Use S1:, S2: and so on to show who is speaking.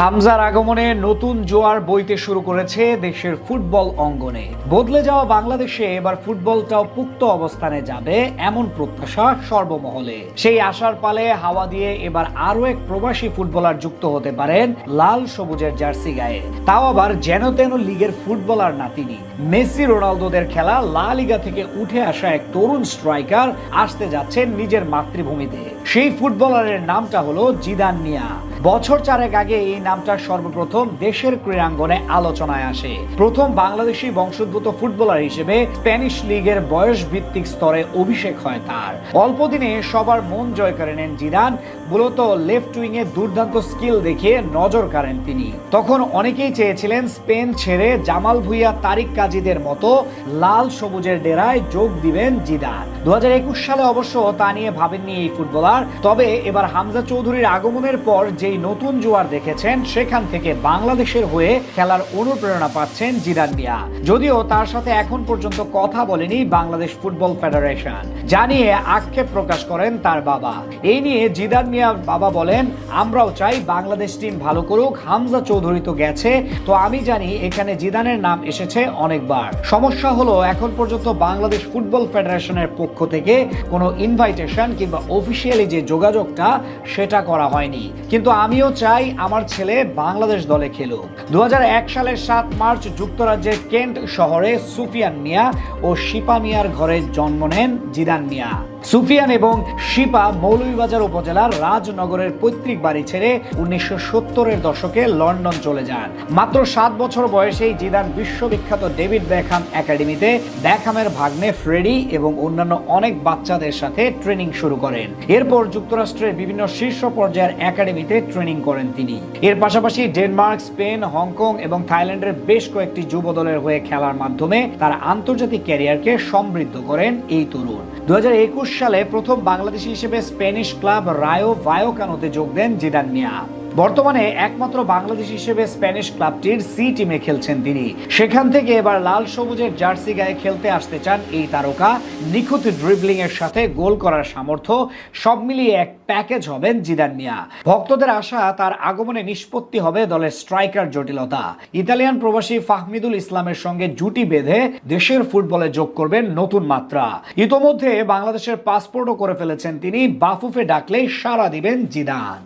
S1: হামজার আগমনে নতুন জোয়ার বইতে শুরু করেছে দেশের ফুটবল অঙ্গনে। বদলে যাওয়া বাংলাদেশে এবার ফুটবলটাও পুক্ত অবস্থানে যাবে এমন প্রত্যাশা সর্বমহলে। সেই আশার পালে হাওয়া দিয়ে এবার আরও এক প্রবাসী ফুটবলার যুক্ত হতে পারেন লাল সবুজের জার্সি গায়ে। তাও আবার যেন তেন লিগের ফুটবলার না তিনি মেসি রোনালদোদের খেলা লা লিগা থেকে উঠে আসা এক তরুণ স্ট্রাইকার আসতে যাচ্ছেন নিজের মাতৃভূমিতে। সেই ফুটবলারের নামটা হলো জিদান মিয়া। বছর চারেক আগে এই নামটা সর্বপ্রথম দেশের ক্রীড়াঙ্গনে আলোচনায় আসে। প্রথম বাংলাদেশি বংশোদ্ভূত ফুটবলার হিসেবে স্প্যানিশ লিগের বয়স ভিত্তিক স্তরে অভিষেক হয় তার। অল্প দিনে সবার মন জয় করে নেন জিদান। মূলত লেফট উইং এ দুর্দান্ত স্কিল দেখিয়ে নজর কাড়েন তিনি। তখন অনেকেই চেয়েছিলেন স্পেন ছেড়ে জামাল ভুইয়া, তারিক কাজীদের মতো লাল সবুজের ডেরায় যোগ দিবেন জিদান। দু হাজার একুশ সালে অবশ্য তা নিয়ে ভাবেননি এই ফুটবলার। তবে এবার হামজা চৌধুরীর আগমনের পর যেই নতুন জোয়ার দেখেছেন, সেখান থেকে বাংলাদেশের হয়ে খেলার অনুপ্রেরণা পাচ্ছেন জিদান মিয়া। যদিও তার সাথে এখন পর্যন্ত কথা বলেনি বাংলাদেশ ফুটবল ফেডারেশন। জানিয়ে আক্ষেপ প্রকাশ করেন তার বাবা। এই নিয়ে জিদান মিয়া বাবা বলেন, আমরাও চাই বাংলাদেশ টিম ভালো করুক, হামজা চৌধুরী তো গেছে। তো আমি জানি এখানে জিদানের নাম এসেছে অনেকবার। সমস্যা হলো এখন পর্যন্ত বাংলাদেশ ফুটবল ফেডারেশনের পক্ষ থেকে কোনো ইনভাইটেশন কিংবা অফিসিয়ালি যে যোগাযোগটা, সেটা করা হয়নি। কিন্তু আমিও চাই আমার ছেলে বাংলাদেশ দলে খেলুক। দু হাজার এক সালের সাত মার্চ যুক্তরাজ্যের কেন্ট শহরে সুফিয়ান মিয়া ও শিপা মিয়ার ঘরে জন্ম নেন জিদান মিয়া। সুফিয়ান এবং শিপা মৌলভীবাজার উপজেলার রাজনগরের পৈতৃক বাড়ি ছেড়ে উনিশশো সত্তরের দশকে লন্ডন চলে যান। মাত্র সাত বছর বয়সেই জিদান বিশ্ববিখ্যাত ডেভিড ব্যাকহাম একাডেমিতে ব্যাকহামের ভাগ্নে ফ্রেডি এবং অন্যান্য অনেক বাচ্চাদের সাথে ট্রেনিং শুরু করেন। এরপর যুক্তরাষ্ট্রের বিভিন্ন শীর্ষ পর্যায়ের একাডেমিতে ট্রেনিং করেন তিনি। এর পাশাপাশি ডেনমার্ক, স্পেন, হংকং এবং থাইল্যান্ডের বেশ কয়েকটি যুব দলের হয়ে খেলার মাধ্যমে তার আন্তর্জাতিক ক্যারিয়ারকে সমৃদ্ধ করেন এই তরুণ। দু হাজার একুশ সালে প্রথম বাংলাদেশি হিসেবে স্প্যানিশ ক্লাব রায়ো ভায়োকানোতে যোগ দেন জিদান মিয়া। বর্তমানে একমাত্র বাংলাদেশ হিসেবে স্প্যানিশ ক্লাবটির সি টিমে খেলছেন তিনি। সেখান থেকে এবার লাল সবুজের জার্সি গায়ে খেলতে আসতে চান এই তারকা। নিখুঁত ড্রিবলিং এর সাথে গোল করার সামর্থ্য, সব মিলিয়ে এক প্যাকেজ হবেন জিদান মিয়া। ভক্তদের আশা, তার আগমনে নিষ্পত্তি হবে দলের স্ট্রাইকার জটিলতা। ইতালিয়ান প্রবাসী ফাহমিদুল ইসলামের সঙ্গে জুটি বেঁধে দেশের ফুটবলে যোগ করবেন নতুন মাত্রা। ইতোমধ্যে বাংলাদেশের পাসপোর্টও করে ফেলেছেন তিনি। বাফুফে ডাকলেই সাড়া দিবেন জিদান।